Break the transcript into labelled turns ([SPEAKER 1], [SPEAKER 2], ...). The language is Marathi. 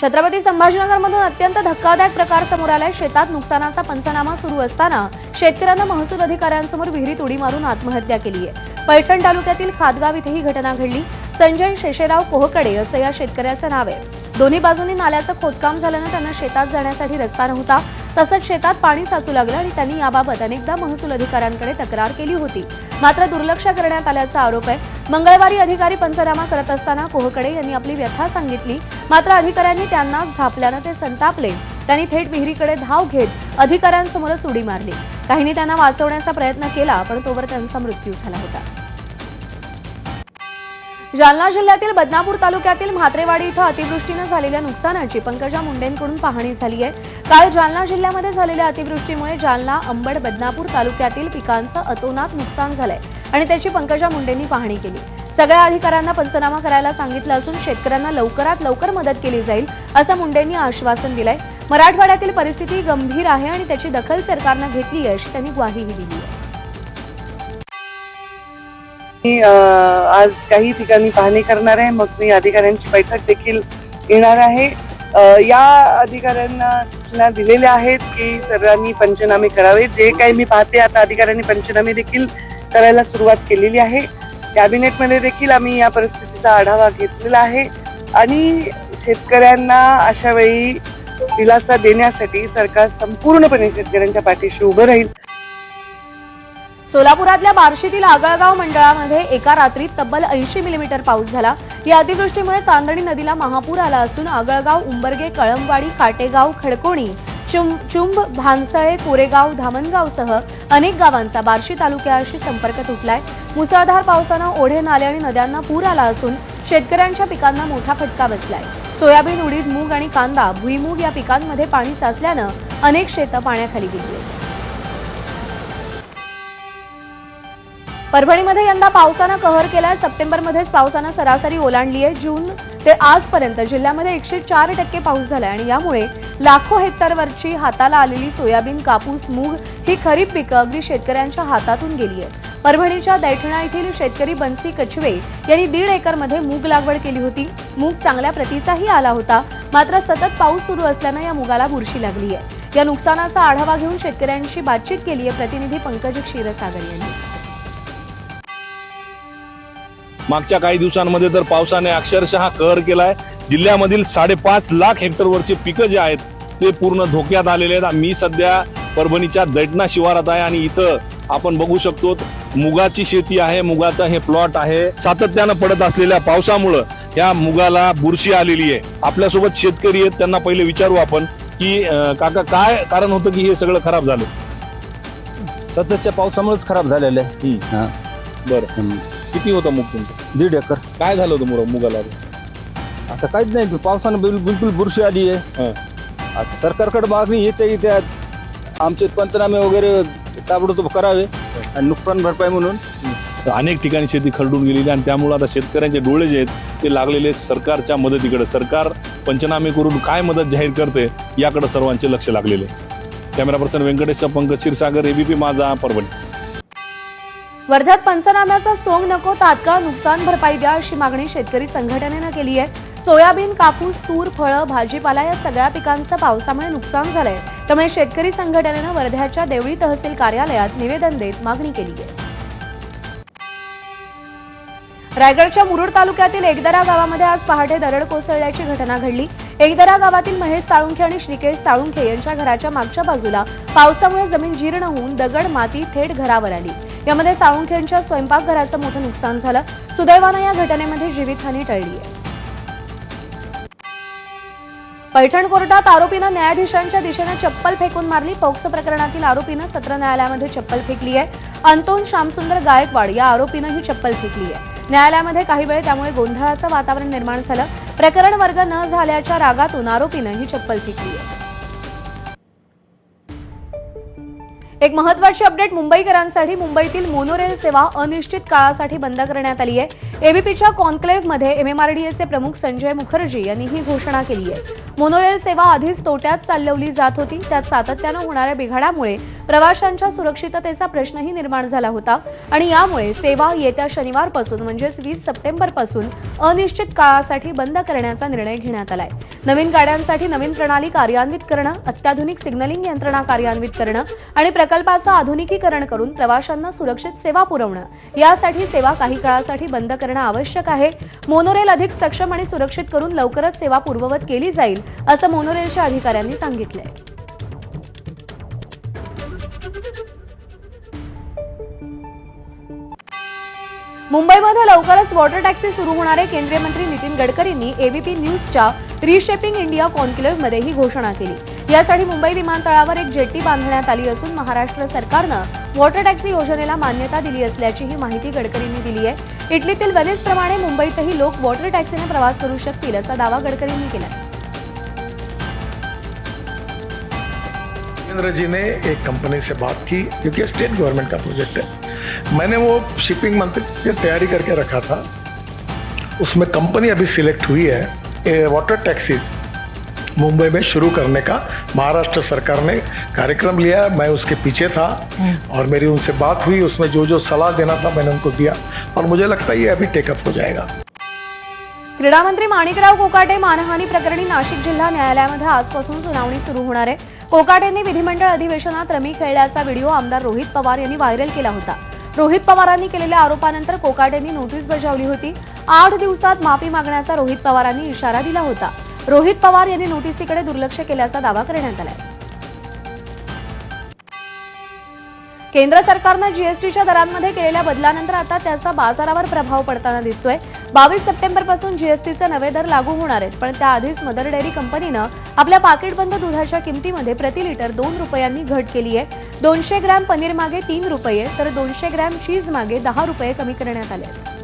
[SPEAKER 1] छत्रपती संभाजीनगरमधून अत्यंत धक्कादायक प्रकार समोर आलाय. शेतात नुकसानाचा पंचनामा सुरू असताना शेतकऱ्यांना महसूल अधिकाऱ्यांसमोर विहिरीत उडी मारून आत्महत्या केली आहे. पैठण तालुक्यातील खादगाव इथे ही घटना घडली. संजय शेषेराव कोहकडे असं या शेतकऱ्याचं नाव आहे. दोन्ही बाजूंनी नाल्याचं खोदकाम झाल्यानं त्यांना शेतात जाण्यासाठी रस्ता नव्हता. तसंच शेतात पाणी साचू लागलं आणि त्यांनी याबाबत अनेकदा महसूल अधिकाऱ्यांकडे तक्रार केली होती. मात्र दुर्लक्ष करण्यात आल्याचा आरोप आहे. मंगळवारी अधिकारी पंचनामा करत असताना कोहकडे यांनी आपली व्यथा सांगितली. मात्र अधिकाऱ्यांनी त्यांना झापल्यानं ते संतापले. त्यांनी थेट विहिरीकडे धाव घेत अधिकाऱ्यांसमोरच उडी मारली. काहींनी त्यांना वाचवण्याचा प्रयत्न केला पण तोवर त्यांचा मृत्यू झाला होता. जालना जिल्ह्यातील बदनापूर तालुक्यातील म्हात्रेवाडी इथं अतिवृष्टीनं झालेल्या नुकसानाची पंकजा मुंडेंकडून पाहणी झाली आहे. काल जालना जिल्ह्यामध्ये झालेल्या अतिवृष्टीमुळे जालना अंबड बदनापूर तालुक्यातील पिकांचं अतोनात नुकसान झालंय आणि त्याची पंकजा मुंडेंनी पाहणी केली. सगळ्या अधिकाऱ्यांना पंचनामा करायला सांगितलं असून शेतकऱ्यांना लवकरात लवकर मदत केली जाईल असं मुंडेंनी आश्वासन दिलंय. मराठवाड्यातील परिस्थिती गंभीर आहे आणि त्याची दखल सरकारनं घेतली आहे अशी त्यांनी ग्वाहीही दिली आहे.
[SPEAKER 2] मी आज काही ठिकाणी पाहणी करणार आहे. मग मी अधिकाऱ्यांची बैठक देखील घेणार आहे. या अधिकाऱ्यांना सूचना दिलेल्या आहेत की सर्वांनी पंचनामे करावे. जे काही मी पाहते आता अधिकाऱ्यांनी पंचनामे देखील करायला सुरुवात केलेली आहे. कॅबिनेटमध्ये देखील आम्ही या परिस्थितीचा आढावा घेतलेला आहे. आणि शेतकऱ्यांना अशा वेळी दिलासा देण्यासाठी सरकार संपूर्णपणे शेतकऱ्यांच्या पाठीशी उभं राहील.
[SPEAKER 1] सोलापुरातल्या बार्शीतील आगळगाव मंडळामध्ये एका रात्रीत तब्बल ऐंशी मिलीमीटर पाऊस झाला. या अतिवृष्टीमुळे चांदणी नदीला महापूर आला असून आगळगाव उंबरगे कळंबवाडी काटेगाव खडकोणी चुंब चुंब भानसळे कोरेगाव धामणगावसह अनेक गावांचा बार्शी तालुक्याशी संपर्क तुटलाय. मुसळधार पावसानं ओढे नाले आणि नद्यांना पूर आला असून शेतकऱ्यांच्या पिकांना मोठा फटका बसलाय. सोयाबीन उडीद मूग आणि कांदा भुईमूग या पिकांमध्ये पाणी साचल्यानं अनेक शेतं पाण्याखाली गेली परभणीमध्ये यंदा पावसानं कहर केलाय. सप्टेंबरमध्येच पावसानं सरासरी ओलांडली आहे जून ते आजपर्यंत जिल्ह्यामध्ये एकशे चार टक्के पाऊस झालाय आणि यामुळे लाखो हेक्टरवरची हाताला आलेली सोयाबीन कापूस मूग ही खरीप पिकं अगदी शेतकऱ्यांच्या हातातून गेली आहेत परभणीच्या दैठणा येथील शेतकरी बन्सी कछवे यांनी दीड एकरमध्ये मूग लागवड केली होती. मूग चांगल्या प्रतीचाही आला होता. मात्र सतत पाऊस सुरू असल्यानं या मुगाला बुरशी लागली आहे या नुकसानाचा आढावा घेऊन शेतकऱ्यांशी बातचीत केली आहे प्रतिनिधी पंकज क्षीरसागर यांनी.
[SPEAKER 3] मागच्या काही दिवसांमध्ये तर पावसाने अक्षरशः कहर केलाय. जिल्ह्यामधील साडेपाच लाख हेक्टरवरची पिकं जे आहेत ते पूर्ण धोक्यात आलेले आहेत. मी सध्या परभणीच्या दैटणा शिवारात आहे आणि इथं आपण बघू शकतो मुगाची शेती आहे. मुगाचा हे प्लॉट आहे. सातत्यानं पडत असलेल्या पावसामुळं या मुगाला बुरशी आलेली आहे. आपल्यासोबत शेतकरी आहेत त्यांना पहिले विचारू आपण की काका काय कारण होतं की हे सगळं खराब झालं?
[SPEAKER 4] सततच्या पावसामुळेच खराब झालेलं आहे. हा.
[SPEAKER 3] बरं. किती होता मुग तुमचं?
[SPEAKER 4] दीड एकर.
[SPEAKER 3] काय झालं होतं मुरा- मुगाला?
[SPEAKER 4] आता काहीच नाही पावसानं बिल- बिलकुल बुरशी आली आहे.
[SPEAKER 3] हं.
[SPEAKER 4] आता सरकारकडे मागणी येते की त्या आमचे पंचनामे वगैरे ताबडतोब करावे आणि नुकसान भरपाई म्हणून.
[SPEAKER 3] तर अनेक ठिकाणी शेती खरडून गेलेली आणि त्यामुळे आता शेतकऱ्यांचे डोळे जे आहेत ते लागलेले आहेत सरकारच्या मदतीकडे. सरकार पंचनामे करून काय मदत जाहीर करते याकडे सर्वांचे लक्ष लागलेले आहे. Camera person Venkatesh Pankaj Kshirsagar ABP Majha Parbhani.
[SPEAKER 1] वर्ध्यात पंचनाम्याचा सोंग नको तात्काळ नुकसान भरपाई द्या अशी मागणी शेतकरी संघटनेनं केली आहे. सोयाबीन कापूस तूर फळं भाजीपाला या सगळ्या पिकांचं पावसामुळे नुकसान झालंय. त्यामुळे शेतकरी संघटनेनं वर्ध्याच्या देवळी तहसील कार्यालयात निवेदन देत मागणी केली आहे. रायगडच्या मुरुड तालुक्यातील एकदरा गावामध्ये आज पहाटे दरड कोसळल्याची घटना घडली. एकदरा गावातील महेश साळुंखे आणि श्रीकेश साळुंखे यांच्या घराच्या मागच्या बाजूला पावसामुळे जमीन जीर्ण होऊन दगड माती थेट घरावर आली. यामध्ये साळुंखेंच्या स्वयंपाकघराचं मोठं नुकसान झालं. सुदैवानं या घटनेमध्ये जीवितहानी टळली आहे पैठण कोर्टात आरोपीनं न्यायाधीशांच्या दिशेनं चप्पल फेकून मारली. पॉक्सो प्रकरणातील आरोपीनं सत्र न्यायालयामध्ये चप्पल फेकली आहे अंतोन श्यामसुंदर गायकवाड या आरोपीनं ही चप्पल फेकली आहे न्यायालयामध्ये काही वेळ त्यामुळे गोंधळाचं वातावरण निर्माण झालं. प्रकरण वर्ग न झाल्याच्या रागातून आरोपीनं ही चप्पल फेकली आहे एक महत्वाची अपडेट मुंबईकरांसाठी. मुंबईतील मोनोरेल सेवा अनिश्चित काळासाठी बंद करण्यात आली आहे. एबीपीच्या कॉन्क्लेव्हमध्ये एमएमआरडीएचे प्रमुख संजय मुखर्जी यांनी ही घोषणा केली आहे. मोनोरेल सेवा आधीच तोट्यात चालवली जात होती. त्यात सातत्यानं होणाऱ्या बिघाडामुळे प्रवाशांच्या सुरक्षिततेचा प्रश्नही निर्माण झाला होता. आणि यामुळे सेवा येत्या शनिवारपासून म्हणजेच वीस सप्टेंबरपासून अनिश्चित काळासाठी बंद करण्याचा निर्णय घेण्यात आलाय. नवीन गाड्यांसाठी नवीन प्रणाली कार्यान्वित करणं अत्याधुनिक सिग्नलिंग यंत्रणा कार्यान्वित करणं आणि प्रकल्पाचं आधुनिकीकरण करून प्रवाशांना सुरक्षित सेवा पुरवणं यासाठी सेवा काही काळासाठी बंद करणं आवश्यक आहे. मोनोरेल अधिक सक्षम आणि सुरक्षित करून लवकरच सेवा पूर्ववत केली जाईल असं मोनोरेलच्या अधिकाऱ्यांनी सांगितलंय. मुंबईमध्ये लवकरच वॉटर टॅक्सी सुरू होणारे केंद्रीय मंत्री नितीन गडकरींनी एबीपी न्यूजच्या रिशेपिंग इंडिया कॉन्क्लेव्हमध्ये ही घोषणा केली. यासाठी मुंबई विमानतळावर एक जेट्टी बांधण्यात आली असून महाराष्ट्र सरकारनं वॉटर टॅक्सी योजनेला मान्यता दिली असल्याची ही माहिती गडकरींनी दिली आहे. इटलीतील वेनिसप्रमाणे मुंबईतही लोक वॉटर टॅक्सीने प्रवास करू शकतील असा दावा गडकरींनी केला
[SPEAKER 5] जितेंद्र जी ने एक कंपनी से बात की क्योंकि स्टेट गवर्नमेंट का प्रोजेक्ट है। मैंने वो शिपिंग मंत्री की तैयारी करके रखा था। उसमें कंपनी अभी सिलेक्ट हुई है वाटर टैक्सीज मुंबई में शुरू करने का। महाराष्ट्र सरकार ने कार्यक्रम लिया मैं उसके पीछे था और मेरी उनसे बात हुई उसमें जो जो सलाह देना था मैंने उनको दिया और मुझे लगता है ये अभी टेकअप हो जाएगा।
[SPEAKER 1] क्रीडा मंत्री माणिकराव कोकाटे मानहानी प्रकरणी नाशिक जिल्हा न्यायालयामध्ये आजपासून सुनावणी सुरू होणार आहे. कोकाटेंनी विधिमंडळ अधिवेशनात रमी खेळल्याचा व्हिडिओ आमदार रोहित पवार यांनी व्हायरल केला होता. रोहित पवारांनी केलेल्या आरोपानंतर कोकाटेंनी नोटीस बजावली होती. आठ दिवसात माफी मागण्याचा रोहित पवारांनी इशारा दिला होता. रोहित पवार यांनी नोटीसीकडे दुर्लक्ष केल्याचा दावा करण्यात आलाय. केंद्र सरकारनं जीएसटीच्या दरांमध्ये केलेल्या बदलानंतर आता त्याचा बाजारावर प्रभाव पडताना दिसतोय. बावीस सप्टेंबरपासून जीएसटीचे नवे दर लागू होणार आहेत पण त्याआधीच मदर डेअरी कंपनीनं आपल्या पाकिटबंद दुधाच्या किमतीमध्ये प्रति लिटर दोन रुपयांनी घट केली आहे. दोनशे ग्रॅम पनीर मागे तीन रुपये तर दोनशे ग्रॅम चीज मागे दहा रुपये कमी करण्यात आले आहेत.